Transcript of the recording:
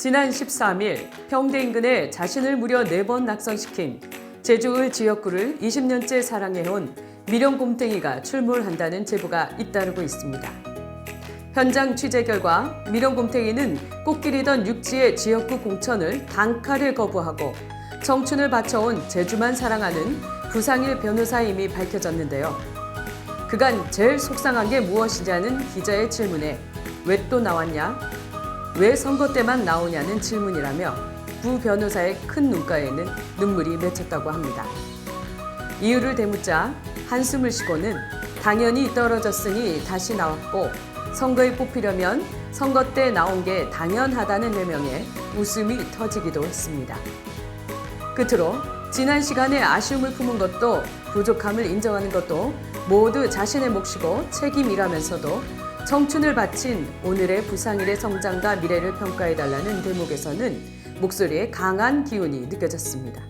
지난 13일 평대 인근에 자신을 무려 4번 낙선시킨 제주을 지역구를 20년째 사랑해온 미령곰탱이가 출몰한다는 제보가 잇따르고 있습니다. 현장 취재 결과 미령곰탱이는 꽃길이던 육지의 지역구 공천을 단칼에 거부하고 청춘을 바쳐온 제주만 사랑하는 부상일 변호사임이 밝혀졌는데요. 그간 제일 속상한 게 무엇이냐는 기자의 질문에 왜 또 나왔냐? 왜 선거 때만 나오냐는 질문이라며 부 변호사의 큰 눈가에는 눈물이 맺혔다고 합니다. 이유를 대묻자 한숨을 쉬고는 당연히 떨어졌으니 다시 나왔고 선거에 뽑히려면 선거 때 나온 게 당연하다는 해명에 웃음이 터지기도 했습니다. 끝으로 지난 시간에 아쉬움을 품은 것도 부족함을 인정하는 것도 모두 자신의 몫이고 책임이라면서도 청춘을 바친 오늘의 부상일의 성장과 미래를 평가해달라는 대목에서는 목소리에 강한 기운이 느껴졌습니다.